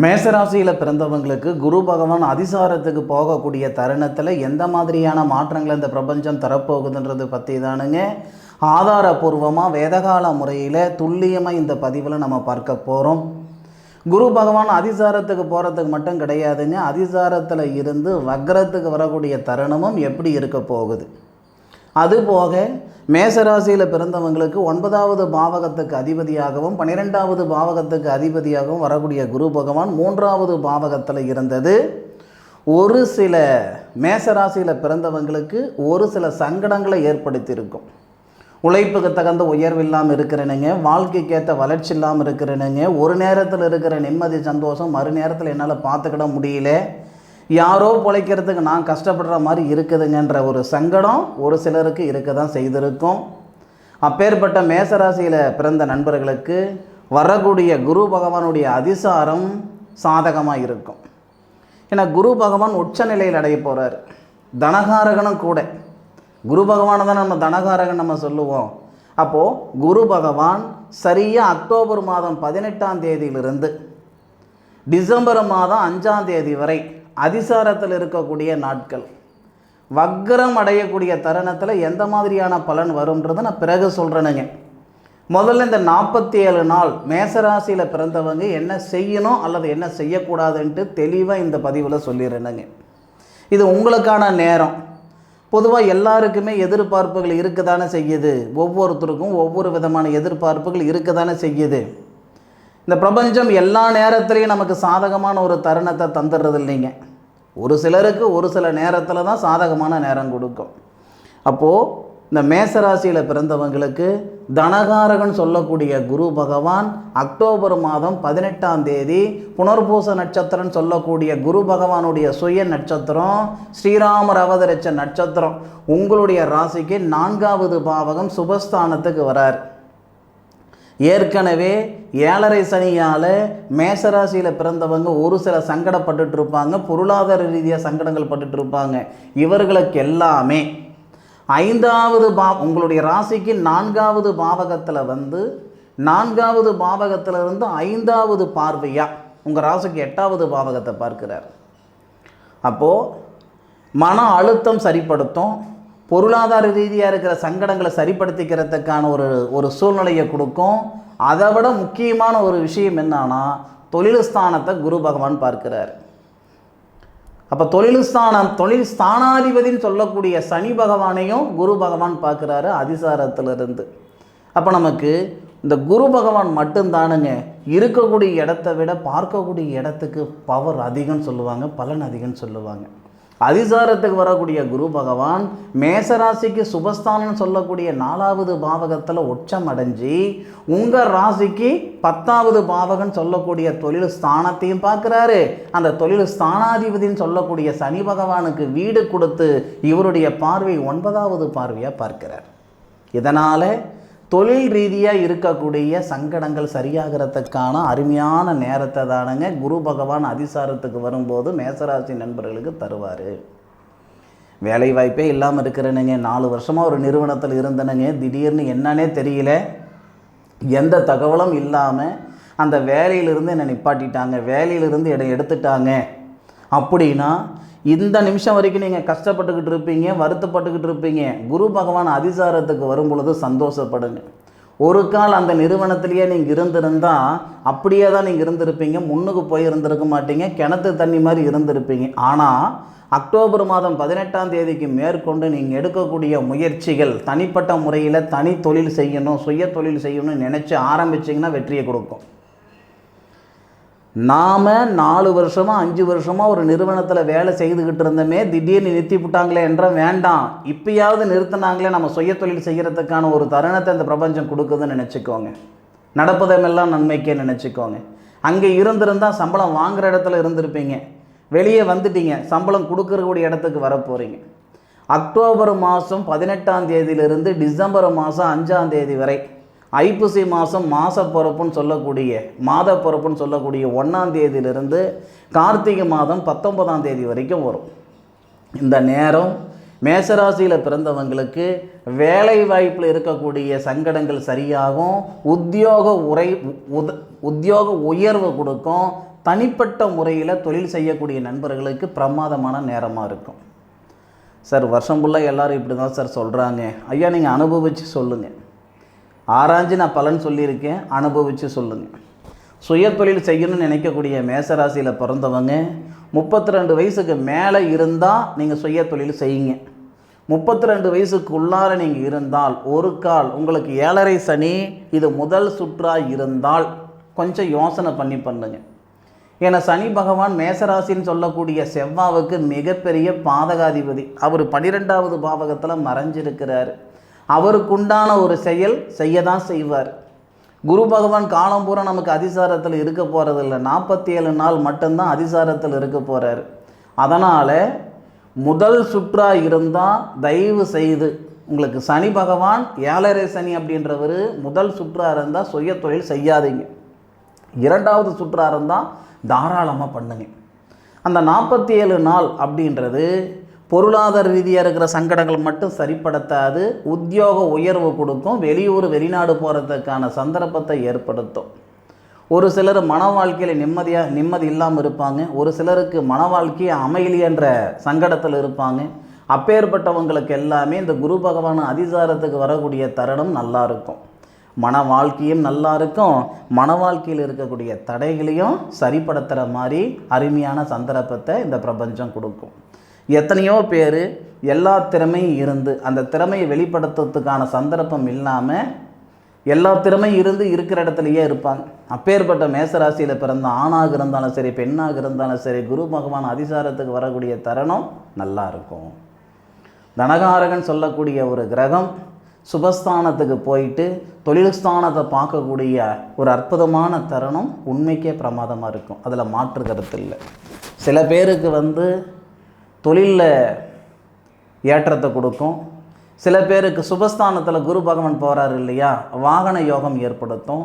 மேசராசியில் பிறந்தவங்களுக்கு குரு பகவான் அதிசாரத்துக்கு போகக்கூடிய தருணத்தில் எந்த மாதிரியான மாற்றங்களை இந்த பிரபஞ்சம் தரப்போகுதுன்றது பற்றி தானுங்க. ஆதாரபூர்வமாக வேதகால முறையில் துல்லியமாக இந்த பதிவில் நம்ம பார்க்க போகிறோம் குரு பகவான் அதிசாரத்துக்கு போகிறதுக்கு மட்டும் கிடையாதுங்க. அதிசாரத்தில் இருந்து வக்ரத்துக்கு வரக்கூடிய தருணமும் எப்படி இருக்க போகுது? அதுபோக மேசராசியில் பிறந்தவங்களுக்கு ஒன்பதாவது பாவகத்துக்கு அதிபதியாகவும் பன்னிரெண்டாவது பாவகத்துக்கு அதிபதியாகவும் வரக்கூடிய குரு பகவான் மூன்றாவது பாவகத்தில் இருந்தது. ஒரு சில மேசராசியில் பிறந்தவங்களுக்கு ஒரு சில சங்கடங்களை ஏற்படுத்தியிருக்கும். உழைப்புக்கு தகுந்த உயர்வு இல்லாமல் இருக்கிறனுங்க வாழ்க்கைக்கேற்ற வளர்ச்சி இல்லாமல் இருக்கிறனுங்க ஒரு நேரத்தில் இருக்கிற நிம்மதி சந்தோஷம் மறு நேரத்தில் என்னால் பார்த்துக்கிட முடியல. யாரோ பிழைக்கிறதுக்கு நான் கஷ்டப்படுற மாதிரி இருக்குதுங்கன்ற ஒரு சங்கடம் ஒரு சிலருக்கு இருக்க தான் செய்திருக்கும். அப்பேற்பட்ட மேசராசியில் பிறந்த நண்பர்களுக்கு வரக்கூடிய குரு பகவானுடைய அதிசாரம் சாதகமாக இருக்கும். ஏன்னா குரு பகவான் உச்சநிலையில் அடைய போகிறார் தனகாரகனும் கூட. குரு பகவானை தான் நம்ம தனகாரகன் நம்ம சொல்லுவோம். அப்போது குரு பகவான் சரியாக அக்டோபர் மாதம் பதினெட்டாம் தேதியிலிருந்து டிசம்பர் மாதம் அஞ்சாம் தேதி வரை அதிசாரத்தில் இருக்கக்கூடிய நாட்கள். வக்ரம் அடையக்கூடிய தருணத்தில் எந்த மாதிரியான பலன் வரும்ன்றதை நான் பிறகு சொல்கிறேனுங்க முதல்ல இந்த நாற்பத்தி ஏழு நாள் மேசராசியில் பிறந்தவங்க என்ன செய்யணும் அல்லது என்ன செய்யக்கூடாதுன்ட்டு தெளிவாக இந்த பதிவில் சொல்லிடுறேனுங்க. இது உங்களுக்கான நேரம். பொதுவாக எல்லாருக்குமே எதிர்பார்ப்புகள் இருக்க தானே செய்யுது. ஒவ்வொருத்தருக்கும் ஒவ்வொரு விதமான எதிர்பார்ப்புகள் இருக்க தானே செய்யுது. இந்த பிரபஞ்சம் எல்லா நேரத்துலையும் நமக்கு சாதகமான ஒரு தருணத்தை தந்துடுறது இல்லைங்க ஒரு சிலருக்கு ஒரு சில நேரத்தில் தான் சாதகமான நேரம் கொடுக்கும். அப்போது இந்த மேசராசியில் பிறந்தவங்களுக்கு தனகாரகன் சொல்லக்கூடிய குரு பகவான் அக்டோபர் மாதம் பதினெட்டாம் தேதி புனர்பூச நட்சத்திரம் சொல்லக்கூடிய குரு பகவானுடைய சுய நட்சத்திரம் ஸ்ரீராமர் அவதரிச்ச நட்சத்திரம். உங்களுடைய ராசிக்கு நான்காவது பாவகம் சுபஸ்தானத்துக்கு வரார். ஏற்கனவே ஏழரை சனியால் மேசராசியில் பிறந்தவங்க ஒரு சில சங்கடப்பட்டுட்டு இருப்பாங்க பொருளாதார ரீதியாக சங்கடங்கள் பட்டுட்டு இருப்பாங்க இவர்களுக்கு எல்லாமே ஐந்தாவது பா உங்களுடைய ராசிக்கு நான்காவது பாவகத்தில் வந்து நான்காவது பாவகத்தில் இருந்து ஐந்தாவது பார்வையாக உங்கள் ராசிக்கு எட்டாவது பாவகத்தை பார்க்கிறார். அப்போது மன அழுத்தம் சரிப்படுத்தும். பொருளாதார ரீதியாக இருக்கிற சங்கடங்களை சரிப்படுத்திக்கிறதுக்கான ஒரு ஒரு சூழ்நிலையை கொடுக்கும். அதை விட முக்கியமான ஒரு விஷயம் என்னன்னா தொழில் ஸ்தானத்தை குரு பகவான் பார்க்கிறார். அப்போ தொழில் ஸ்தானம் தொழில் ஸ்தானாதிபதின்னு சொல்லக்கூடிய சனி பகவானையும் குரு பகவான் பார்க்குறாரு அதிசாரத்திலிருந்து. அப்போ நமக்கு இந்த குரு பகவான் மட்டும்தானுங்க இருக்கக்கூடிய இடத்த விட பார்க்கக்கூடிய இடத்துக்கு பவர் அதிகம்னு சொல்லுவாங்க பலன் அதிகம்னு சொல்லுவாங்க. அதிசாரத்துக்கு வரக்கூடிய குரு பகவான் மேசராசிக்கு சுபஸ்தானம் சொல்லக்கூடிய நாலாவது பாவகத்தில் உச்சம் அடைஞ்சு உங்கள் ராசிக்கு பத்தாவது பாவகன் சொல்லக்கூடிய தொழில் ஸ்தானத்தையும் பார்க்குறாரு. அந்த தொழில் ஸ்தானாதிபதின்னு சொல்லக்கூடிய சனி பகவானுக்கு வீடு கொடுத்து இவருடைய பார்வை ஒன்பதாவது பார்வையாக பார்க்கிறார். இதனால் தொழில் ரீதியாக இருக்கக்கூடிய சங்கடங்கள் சரியாகிறதுக்கான அருமையான நேரத்தை தானுங்க குரு பகவான் அதிசாரத்துக்கு வரும்போது மேசராசி நண்பர்களுக்கு தருவார். வேலை வாய்ப்பே இல்லாமல் இருக்கிறனுங்க. நாலு வருஷமாக ஒரு நிறுவனத்தில் இருந்தனுங்க. திடீர்னு என்னன்னே தெரியல. எந்த தகவலும் இல்லாமல் அந்த வேலையிலிருந்து என்னை நிப்பாட்டிட்டாங்க. வேலையிலிருந்து என்னை எடுத்துட்டாங்க. அப்படின்னா இந்த நிமிஷம் வரைக்கும் நீங்கள் கஷ்டப்பட்டுக்கிட்டு இருப்பீங்க வருத்தப்பட்டுக்கிட்டு இருப்பீங்க. குரு பகவான் அதிசாரத்துக்கு வரும் பொழுது சந்தோஷப்படுங்க. ஒரு கால் அந்த நிறுவனத்திலேயே நீங்கள் இருந்திருந்தால் அப்படியே தான் நீங்கள் இருந்திருப்பீங்க. முன்னுக்கு போய் இருந்திருக்க மாட்டீங்க. கிணத்து தண்ணி மாதிரி இருந்திருப்பீங்க. ஆனால் அக்டோபர் மாதம் பதினெட்டாம் தேதிக்கு மேற்கொண்டு நீங்கள் எடுக்கக்கூடிய முயற்சிகள் தனிப்பட்ட முறையில் தனி தொழில் செய்யணும் சுய தொழில் செய்யணும்னு நினச்சி ஆரம்பிச்சிங்கன்னா வெற்றியை கொடுக்கும். நாம் நாலு வருஷமாக அஞ்சு வருஷமாக ஒரு நிறுவனத்தில் வேலை செய்துக்கிட்டு இருந்தோமே திடீர்னு நிறுத்தி விட்டாங்களே என்ற வேண்டாம். இப்பயாவது நிறுத்தினாங்களே நம்ம சுய தொழில் செய்கிறதுக்கான ஒரு தருணத்தை இந்த பிரபஞ்சம் கொடுக்குதுன்னு நினச்சிக்கோங்க. நடப்பதமெல்லாம் நன்மைக்கே நினச்சிக்கோங்க. அங்கே இருந்திருந்தால் சம்பளம் வாங்குகிற இடத்துல இருந்திருப்பீங்க. வெளியே வந்துட்டீங்க சம்பளம் கொடுக்கறக்கூடிய இடத்துக்கு வர போகிறீங்க அக்டோபர் மாதம் பதினெட்டாம் தேதியிலிருந்து டிசம்பர் மாதம் அஞ்சாம் தேதி வரை ஐப்பசி மாதம் மாத பிறப்புன்னு சொல்லக்கூடிய மாத பிறப்புன்னு சொல்லக்கூடிய ஒன்றாம் தேதியிலிருந்து கார்த்திகை மாதம் பத்தொன்பதாம் தேதி வரைக்கும் வரும். இந்த நேரம் மேசராசியில் பிறந்தவங்களுக்கு வேலை வாய்ப்பில் இருக்கக்கூடிய சங்கடங்கள் சரியாகும் உத்தியோக உரை உத உத்தியோக உயர்வு கொடுக்கும் தனிப்பட்ட முறையில் தொழில் செய்யக்கூடிய நண்பர்களுக்கு பிரமாதமான நேரமாக இருக்கும். சார் வருஷம் ஃபுல்லாக எல்லாரும் இப்படி தான் சார் சொல்கிறாங்க ஐயா நீங்கள் அனுபவித்து சொல்லுங்கள் ஆராய்ஞ்சு நான் பலன் சொல்லியிருக்கேன். அனுபவித்து சொல்லுங்கள் சுய தொழில் செய்யணும்னு நினைக்கக்கூடிய மேசராசியில் பிறந்தவங்க முப்பத்தி ரெண்டு வயசுக்கு மேலே இருந்தால் நீங்கள் சுய தொழில் செய்யுங்க. முப்பத்தி ரெண்டு வயசுக்கு உள்ளார நீங்கள் இருந்தால் ஒரு கால் உங்களுக்கு ஏழரை சனி இது முதல் சுற்றாக இருந்தால் கொஞ்சம் யோசனை பண்ணி பண்ணுங்க. ஏன்னா சனி பகவான் மேசராசின்னு சொல்லக்கூடிய செவ்வாவுக்கு மிகப்பெரிய பாதகாதிபதி. அவர் பன்னிரெண்டாவது பாவகத்தில் மறைஞ்சிருக்கிறார். அவருக்குண்டான ஒரு செயல் செய்ய தான் செய்வார். குரு பகவான் காலம் பூரா நமக்கு அதிசாரத்தில் இருக்க போகிறதில்ல நாற்பத்தி ஏழு நாள் மட்டும்தான் அதிசாரத்தில் இருக்க போகிறார் அதனால் முதல் சுற்றாக இருந்தால் தயவு செய்து உங்களுக்கு சனி பகவான் ஏழரை சனி அப்படின்றவர் முதல் சுற்றாக இருந்தால் சுய தொழில் செய்யாதீங்க. இரண்டாவது சுற்றாக இருந்தால் தாராளமாக பண்ணுங்க. அந்த நாற்பத்தி ஏழு நாள் அப்படின்றது பொருளாதார ரீதியாக இருக்கிற சங்கடங்கள் மட்டும் சரிப்படுத்தாது. உத்தியோக உயர்வு கொடுக்கும். வெளியூர் வெளிநாடு போகிறதுக்கான சந்தர்ப்பத்தை ஏற்படுத்தும். ஒரு சிலர் மன வாழ்க்கையில் நிம்மதியாக நிம்மதி இல்லாமல் இருப்பாங்க. ஒரு சிலருக்கு மன வாழ்க்கையை அமையலையன்ற சங்கடத்தில் இருப்பாங்க. அப்பேற்பட்டவங்களுக்கு எல்லாமே இந்த குரு பகவான் அதிசாரத்துக்கு வரக்கூடிய தருணம் நல்லா இருக்கும். மன வாழ்க்கையும் நல்லா இருக்கும். மன வாழ்க்கையில் இருக்கக்கூடிய தடைகளையும் சரிப்படுத்துகிற மாதிரி அருமையான சந்தர்ப்பத்தை இந்த பிரபஞ்சம் கொடுக்கும். எத்தனையோ பேர் எல்லா திறமையும் இருந்து அந்த திறமையை வெளிப்படுத்துறதுக்கான சந்தர்ப்பம் இல்லாமல் எல்லா திறமையும் இருந்து இருக்கிற இடத்துலையே இருப்பாங்க. அப்பேற்பட்ட மேசராசியில் பிறந்த ஆணாக இருந்தாலும் சரி பெண்ணாக இருந்தாலும் சரி குரு பகவான் அதிசாரத்துக்கு வரக்கூடிய தருணம் நல்லா இருக்கும். தனகாரகன் சொல்லக்கூடிய ஒரு கிரகம் சுபஸ்தானத்துக்கு போயிட்டு தொழில் ஸ்தானத்தை பார்க்கக்கூடிய ஒரு அற்புதமான தருணம் உண்மைக்கே பிரமாதமாக இருக்கும். அதில் மாற்று கருத்து இல்லை. சில பேருக்கு வந்து தொழிலில் ஏற்றத்தை கொடுக்கும். சில பேருக்கு சுபஸ்தானத்தில் குரு பகவான் போகிறாரு இல்லையா? வாகன யோகம் ஏற்படுத்தும்.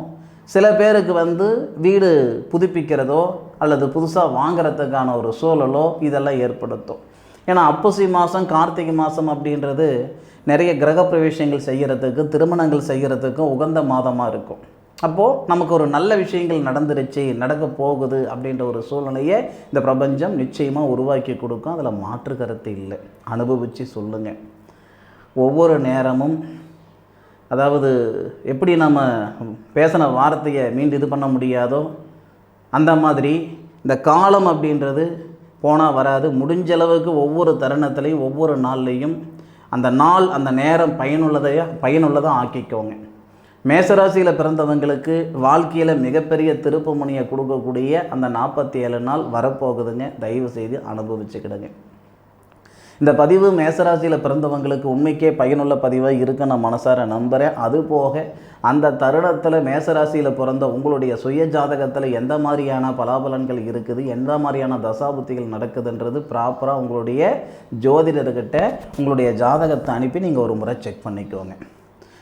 சில பேருக்கு வந்து வீடு புதுப்பிக்கிறதோ அல்லது புதுசாக வாங்குறதுக்கான ஒரு சூழலோ இதெல்லாம் ஏற்படுத்தும். ஏன்னா அப்பசி மாதம் கார்த்திகை மாதம் அப்படின்றது நிறைய கிரக பிரவேசங்கள் செய்கிறதுக்கு திருமணங்கள் செய்கிறதுக்கும் உகந்த மாதமாக இருக்கும். அப்போது நமக்கு ஒரு நல்ல விஷயங்கள் நடந்துருச்சு நடக்க போகுது அப்படின்ற ஒரு சூழ்நிலையை இந்த பிரபஞ்சம் நிச்சயமாக உருவாக்கி கொடுக்கும். அதில் மாற்று கருத்து இல்லை. அனுபவித்து சொல்லுங்கள் ஒவ்வொரு நேரமும் அதாவது எப்படி நம்ம பேசின வார்த்தையை மீண்டும் இது பண்ண முடியாதோ அந்த மாதிரி இந்த காலம் அப்படின்றது போனால் வராது. முடிஞ்ச அளவுக்கு ஒவ்வொரு தருணத்துலையும் ஒவ்வொரு நாள்லேயும் அந்த நாள் அந்த நேரம் பயனுள்ளதையாக பயனுள்ளதாக ஆக்கிக்கோங்க. மேசராசியில் பிறந்தவங்களுக்கு வாழ்க்கையில் மிகப்பெரிய திருப்பு முனையை கொடுக்கக்கூடிய அந்த நாற்பத்தி ஏழு நாள் வரப்போகுதுங்க. தயவு செய்து அனுபவிச்சுக்கிடுங்க. இந்த பதிவு மேசராசியில் பிறந்தவங்களுக்கு உண்மைக்கே பயனுள்ள பதிவாக இருக்குன்னு நான் மனசார நம்புகிறேன் அதுபோக அந்த தருணத்தில் மேசராசியில் பிறந்த உங்களுடைய சுய ஜாதகத்தில் எந்த மாதிரியான பலாபலன்கள் இருக்குது எந்த மாதிரியான தசாபுத்திகள் நடக்குதுன்றது ப்ராப்பராக உங்களுடைய ஜோதிடர்கிட்ட உங்களுடைய ஜாதகத்தை அனுப்பி நீங்கள் ஒரு முறை செக் பண்ணிக்கோங்க.